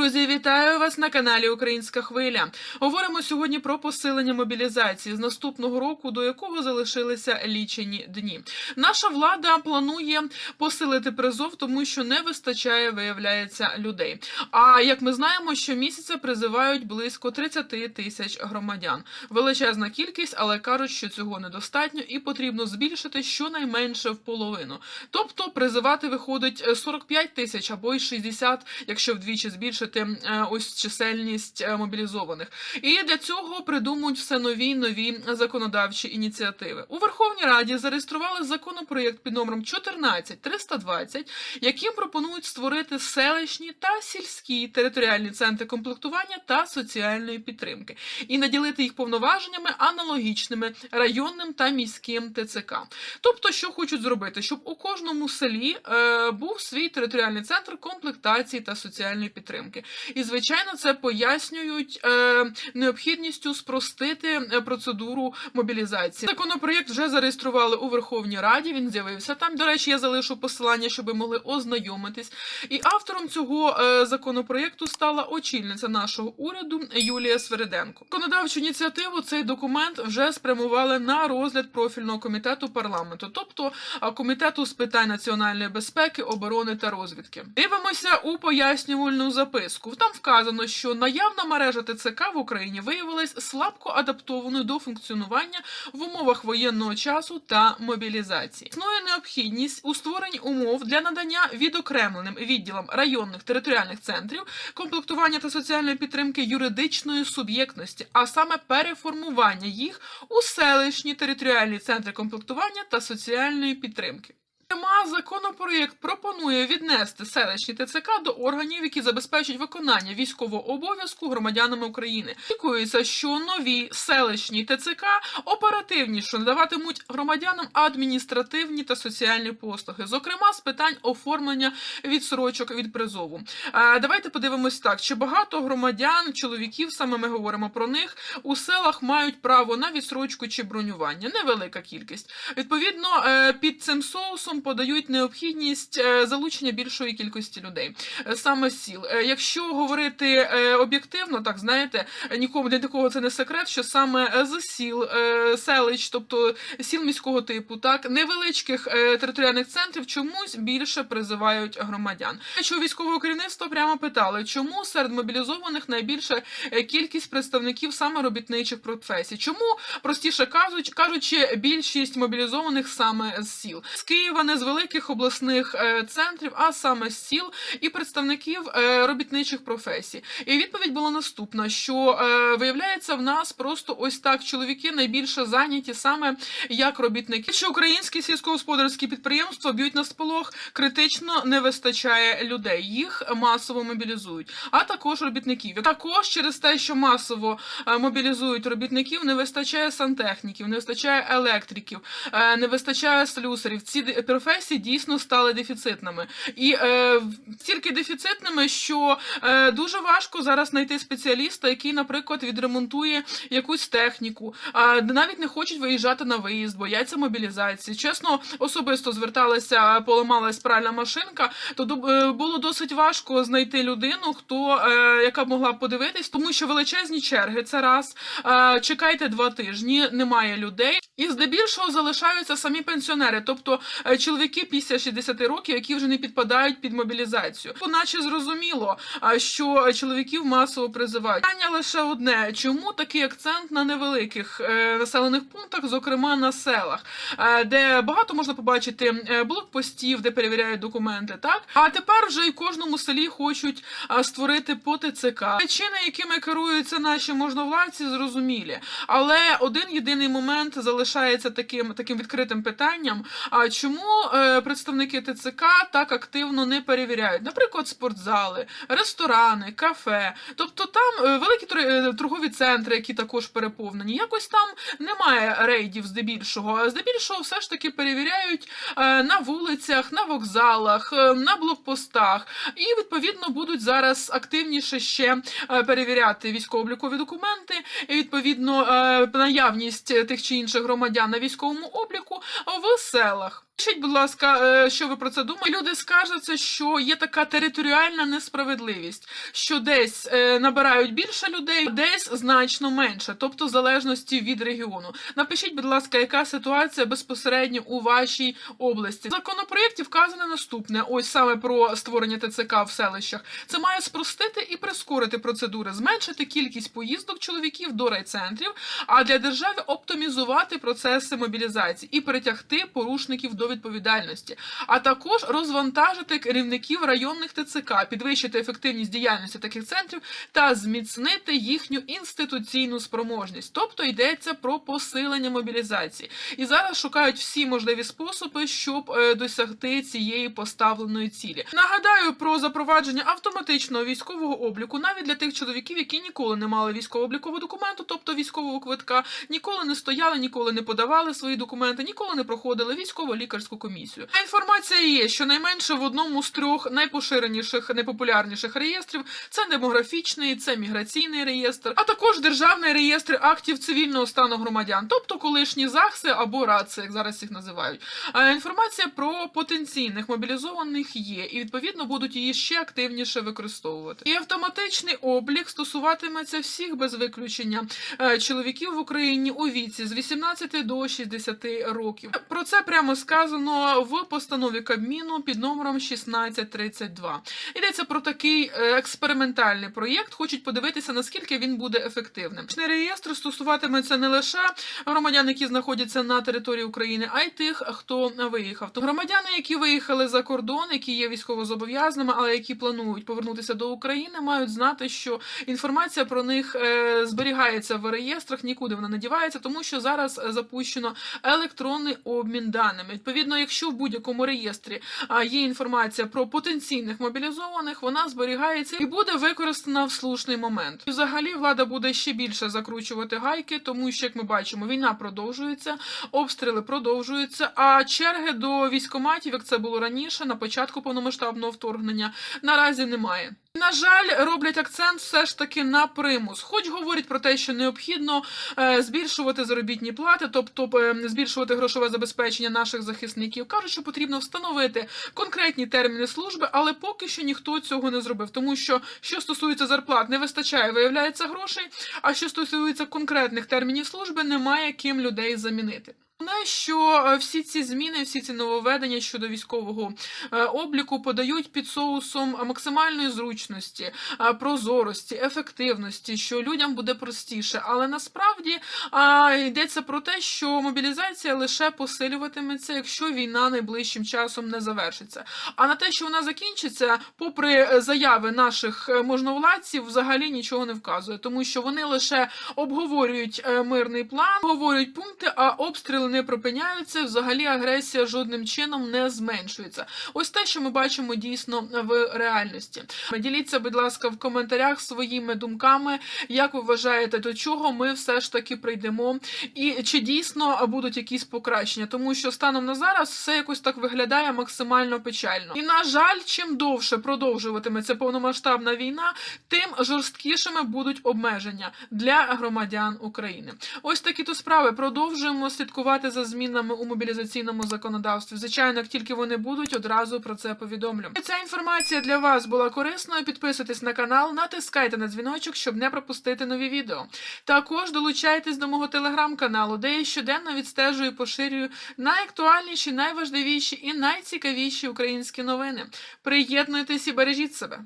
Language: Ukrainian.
Друзі, вітаю вас на каналі Українська Хвиля. Говоримо сьогодні про посилення мобілізації з наступного року, до якого залишилися лічені дні. Наша влада планує посилити призов, тому що не вистачає, виявляється, людей. А як ми знаємо, щомісяця призивають близько 30 тисяч громадян. Величезна кількість, але кажуть, що цього недостатньо і потрібно збільшити щонайменше в половину. Тобто призивати виходить е, 45 тисяч або й 60, якщо вдвічі збільшити е, ось чисельність е, мобілізованих. І для цього придумують все нові нові законодавчі ініціативи. У Верховній Раді зареєстрували законопроєкт під номером 14320, яким пропонують створити селищні та сільські територіальні центри комплектування та соціальної підтримки і наділити їх повноваженнями аналогічними районним та міським ТЦК. Тобто, що хочуть зробити, щоб у кожному селі е, був свій територіальний центр комплектації та соціальної підтримки. І звичайно, це пояснюють е, необхідністю спростити е, процедуру мобілізації. Законопроєкт вже зареєстрували у Верховній Раді. Він з'явився там. До речі, я залишу посилання, щоб ви могли ознайомитись. І автором цього е, законопроєкту стала очільниця нашого уряду Юлія Свериденко. Законодавчу ініціативу цей документ вже спрямували на розгляд профільного комітету парламенту, тобто комітету з питань національної безпеки, оборони та розвідки. Дивимося у пояснювальну записку. Там вказано, що наявна мережа ТЦК в Україні виявилась слабко адаптованою до функціонування в умовах воєнного часу та мобілізації. Існує необхідність у створенні умов для надання відокремленим відділам районних територіальних центрів комплектування та соціальної підтримки юридичної суб'єктності, а саме переформування їх у селищні територіальні центри комплектування та соціальної підтримки. Зокрема, законопроєкт пропонує віднести селищні ТЦК до органів, які забезпечують виконання військового обов'язку громадянами України. Очікується, що нові селищні ТЦК оперативніше надаватимуть громадянам адміністративні та соціальні послуги, зокрема з питань оформлення відсрочок від призову. Е, Давайте подивимось так: чи багато громадян, чоловіків, саме ми говоримо про них, у селах мають право на відсрочку чи бронювання. Невелика кількість. Відповідно, е, під цим соусом подають необхідність е, залучення більшої кількості людей, е, саме сіл. Е, Якщо говорити об'єктивно, так знаєте, нікому для такого це не секрет, що саме з сіл, селищ, тобто сіл міського типу, так невеличких територіальних центрів чомусь більше призивають громадян. Що військового керівництва прямо питали, чому серед мобілізованих найбільша е, кількість представників саме робітничих професій? Чому простіше кажучи, більшість мобілізованих саме з сіл з Києва, не з великих обласних е, центрів, а саме з сіл і представників е, робітничих професій. І відповідь була наступна: що е, виявляється, в нас просто ось так чоловіки найбільше зайняті саме як робітники. Що українські сільськогосподарські підприємства б'ють на сполох, критично не вистачає людей. Їх масово мобілізують, а також робітників. Також через те, що масово мобілізують робітників, не вистачає сантехніків, не вистачає електриків, не вистачає слюсарів. Ці професії дійсно стали дефіцитними. І е, стільки дефіцитними, що е, дуже важко зараз знайти спеціаліста, який, наприклад, відремонтує якусь техніку, а навіть не хочуть виїжджати на виїзд, бояться мобілізації. Чесно, особисто зверталася, поламалась пральна машинка, то е, було досить важко знайти людину, хто е, яка могла подивитись, тому що величезні черги це раз. Е, чекайте два тижні, немає людей. І здебільшого залишаються самі пенсіонери, тобто е, чоловіки після 60 років, які вже не підпадають під мобілізацію. Наче зрозуміло, що чоловіків масово призивають. Питання лише одне: чому такий акцент на невеликих е, населених пунктах, зокрема на селах, е, де багато можна побачити е, блокпостів, де перевіряють документи, так а тепер вже і кожному селі хочуть створити по ТЦК. Причини, якими керуються наші можновладці, зрозумілі, але один єдиний момент залишається таким таким відкритим питанням. А чому е, представники ТЦК так активно не перевіряють, наприклад, спортзали, ресторани, кафе, тобто там е, великі е, торгові центри, які також переповнені, якось там немає рейдів здебільшого. Здебільшого все ж таки перевіряють на вулицях, на вокзалах, на блокпостах, і відповідно будуть зараз активніше ще перевіряти військово-облікові документи, і відповідно наявність тих чи інших громадян на військовому обліку в селах. Пишіть, будь ласка, е, що ви про це думаєте. Люди скаржаться, що є така територіальна несправедливість, що десь е, набирають більше людей, десь значно менше, тобто в залежності від регіону. Напишіть, будь ласка, яка ситуація безпосередньо у вашій області. В законопроєкті вказано наступне: ось саме про створення ТЦК в селищах. Це має спростити і прискорити процедури, зменшити кількість поїздок чоловіків до райцентрів, а для держави оптимізувати процеси мобілізації і притягти порушників до відповідальності, а також розвантажити керівників районних ТЦК, підвищити ефективність діяльності таких центрів та зміцнити їхню інституційну спроможність. Тобто йдеться про посилення мобілізації. І зараз шукають всі можливі способи, щоб е, досягти цієї поставленої цілі. Нагадаю про запровадження автоматичного військового обліку навіть для тих чоловіків, які ніколи не мали військово-облікового документу, тобто військового квитка, ніколи не стояли, ніколи не подавали свої документи, ніколи не проходили військово-лікарську комісію. А Інформація є, що найменше в одному з трьох найпоширеніших, найпопулярніших реєстрів це демографічний, це міграційний реєстр, а також державний реєстр актів цивільного стану громадян, тобто колишні ЗАГСи або РАЦи, як зараз їх називають. А інформація про потенційних мобілізованих є, і відповідно будуть її ще активніше використовувати. І автоматичний облік стосуватиметься всіх без виключення е, чоловіків в Україні у віці з 18 до 60 років. Про це прямо сказано в постанові Кабміну під номером 1632. Йдеться про такий е, експериментальний проєкт. Хочуть подивитися, наскільки він буде ефективним. Чний реєстр стосуватиметься не лише громадян, які знаходяться на території України, а й тих, хто виїхав. То громадяни, які виїхали за кордон, які є військовозобов'язаними, але які планують повернутися до України, мають знати, що інформація про них е, зберігається в реєстрах, нікуди вона не дівається, тому що зараз запущено електронний обмін даними. Відповідно, якщо в будь-якому реєстрі є інформація про потенційних мобілізованих, вона зберігається і буде використана в слушний момент. І Взагалі влада буде ще більше закручувати гайки, тому що, як ми бачимо, війна продовжується, обстріли продовжуються. А черги до військоматів, як це було раніше, на початку повномасштабного вторгнення, наразі немає. На жаль, роблять акцент все ж таки на примус. Хоч говорять про те, що необхідно е, збільшувати заробітні плати, тобто е, збільшувати грошове забезпечення наших захисників. кажуть, що потрібно встановити конкретні терміни служби, але поки що ніхто цього не зробив. Тому що що стосується зарплат, не вистачає, виявляється грошей. А що стосується конкретних термінів служби, немає ким людей замінити. Головне, що е, всі ці зміни, всі ці нововведення щодо військового е, обліку подають під соусом максимальної зручності, е, прозорості, ефективності, що людям буде простіше. Але насправді йдеться про те, що мобілізація лише посилюватиметься, якщо війна найближчим часом не завершиться. А на те, що вона закінчиться, попри заяви наших можновладців, взагалі нічого не вказує, тому що вони лише обговорюють мирний план, обговорюють пункти, а обстріли не припиняються. Взагалі агресія жодним чином не зменшується. Ось те, що ми бачимо дійсно в реальності. Діліться, будь ласка, в коментарях своїми думками, як ви вважаєте, до чого ми все ж таки прийдемо, і чи дійсно будуть якісь покращення, тому що станом на зараз все якось так виглядає максимально печально. І на жаль, чим довше продовжуватиметься повномасштабна війна, тим жорсткішими будуть обмеження для громадян України. Ось такі то справи. Продовжуємо слідкувати за змінами у мобілізаційному законодавстві. Звичайно, як тільки вони будуть, одразу про це повідомлю. Ця інформація для вас була корисною. Підписуйтесь на канал, натискайте на дзвіночок, щоб не пропустити нові відео. Також долучайтесь до мого телеграм-каналу, де я щоденно відстежую і поширюю найактуальніші, найважливіші і найцікавіші українські новини. Приєднуйтесь і бережіть себе.